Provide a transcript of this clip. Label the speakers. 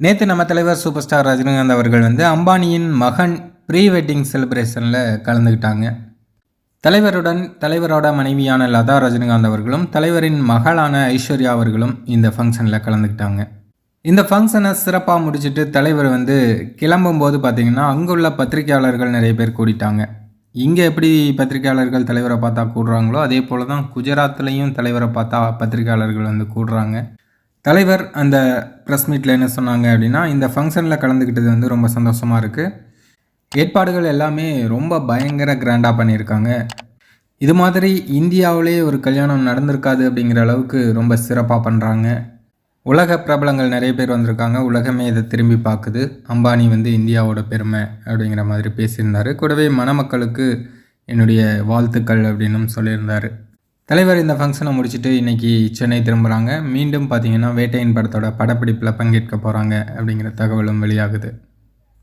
Speaker 1: நேற்று நம்ம தலைவர் சூப்பர் ஸ்டார் ரஜினிகாந்த் அவர்கள் வந்து அம்பானியின் மகன் ப்ரீ வெட்டிங் செலிப்ரேஷனில் கலந்துக்கிட்டாங்க தலைவருடன் தலைவரோட மனைவியான லதா ரஜினிகாந்த் அவர்களும் தலைவரின் மகளான ஐஸ்வர்யா அவர்களும் இந்த ஃபங்க்ஷனில் கலந்துக்கிட்டாங்க இந்த ஃபங்க்ஷனை சிறப்பாக முடிச்சுட்டு தலைவர் வந்து கிளம்பும்போது பார்த்தீங்கன்னா அங்குள்ள பத்திரிகையாளர்கள் நிறைய பேர் கூடிட்டாங்க. இங்கே எப்படி பத்திரிகையாளர்கள் தலைவரை பார்த்தா கூடுறாங்களோ அதே போல் தான் குஜராத்லேயும் தலைவரை பார்த்தா பத்திரிகையாளர்கள் வந்து கூடுறாங்க. தலைவர் அந்த ப்ரெஸ் மீட்டில் என்ன சொன்னாங்க அப்படின்னா இந்த ஃபங்க்ஷனில் கலந்துக்கிட்டது வந்து ரொம்ப சந்தோஷமாக இருக்குது ஏற்பாடுகள் எல்லாமே ரொம்ப பயங்கர கிராண்டாக பண்ணியிருக்காங்க. இது மாதிரி இந்தியாவிலே ஒரு கல்யாணம் நடந்திருக்காது அப்படிங்கிற அளவுக்கு ரொம்ப சிறப்பாக பண்ணுறாங்க உலக பிரபலங்கள் நிறைய பேர் வந்திருக்காங்க. உலகமே இதை திரும்பி பார்க்குது. அம்பானி வந்து இந்தியாவோட பெருமை அப்படிங்கிற மாதிரி பேசியிருந்தார். கூடவே மணமக்களுக்கு என்னுடைய வாழ்த்துக்கள் அப்படின்னும் சொல்லியிருந்தார். தலைவர் இந்த ஃபங்க்ஷனை முடிச்சுட்டு இன்றைக்கி சென்னை திரும்புகிறாங்க மீண்டும் பார்த்தீங்கன்னா வேட்டையின் படத்தோட படப்பிடிப்பில் பங்கேற்க போகிறாங்க அப்படிங்கிற தகவலும் வெளியாகுது.